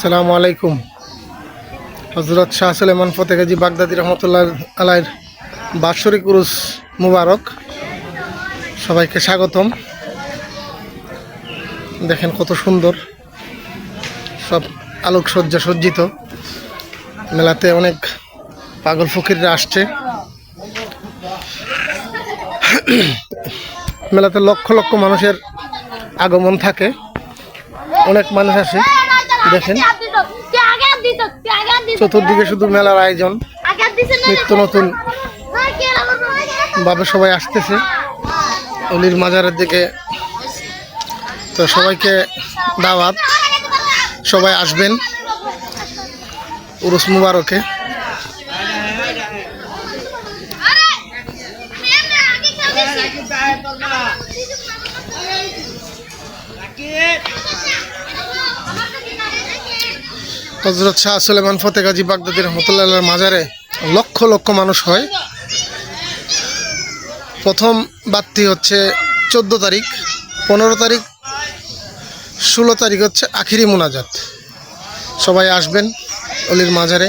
আসসালামু আলাইকুম। হজরত শাহ সুলেমান ফতেগাজি বাগদাদি রহমতুল্লাহ আলাইর বাৎসরিক উরুস মুবারক। সবাইকে স্বাগতম। দেখেন কত সুন্দর। সব আলোকসজ্জা সজ্জিত। মেলাতে অনেক পাগল ফকিররা আসছে। মেলাতে লক্ষ লক্ষ মানুষের আগমন থাকে। অনেক মানুষ আসে। দেখেন? চতুর্দিকে শুধু মেলার আয়োজন নিত্য নতুন ভাবে সবাই আসতেছে। অলির মাজারের দিকে। তো সবাইকে দাওয়াত সবাই আসবেন। উরুস মুবারকে। হজরত শাহ সুলেমান ফতেগাজি বাগদাদি রহমতুল্লাহ মাজারে লক্ষ লক্ষ মানুষ হয়। প্রথম বাত্তি হচ্ছে চোদ্দ তারিখ, পনেরো তারিখ, ষোলো তারিখ হচ্ছে আখিরি মোনাজাত। সবাই আসবেন অলির মাজারে।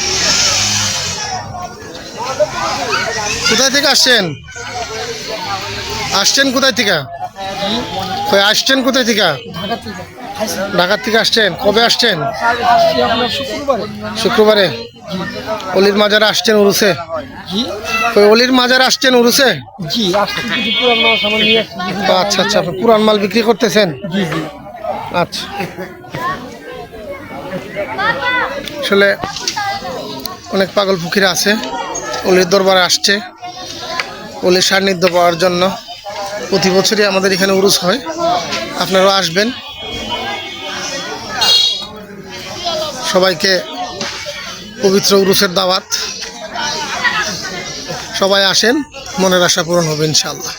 কোথায় থেকে আসছেন? আসছেন কোথায় থেকে? আসছেন কোথায় থেকে? ঢাকার থেকে আসছেন। কবে আসছেন? শুক্রবারে। অলির মাজারে আসছেন উরুসে অলির মাজারে আসছেন উরুসে আচ্ছা আচ্ছা আপনি পুরান মাল বিক্রি করতেছেন? আচ্ছা। আসলে অনেক পাগল পুকিরা আছে। অলির দরবারে আসছে। অলির সান্নিধ্য পাওয়ার জন্য প্রতি বছরই আমাদের এখানে উরুস হয়। আপনারাও আসবেন। সবাইকে পবিত্র উরুসের দাওয়াত। সবাই আসেন, মনের আশা পূরণ হবে ইনশাল্লাহ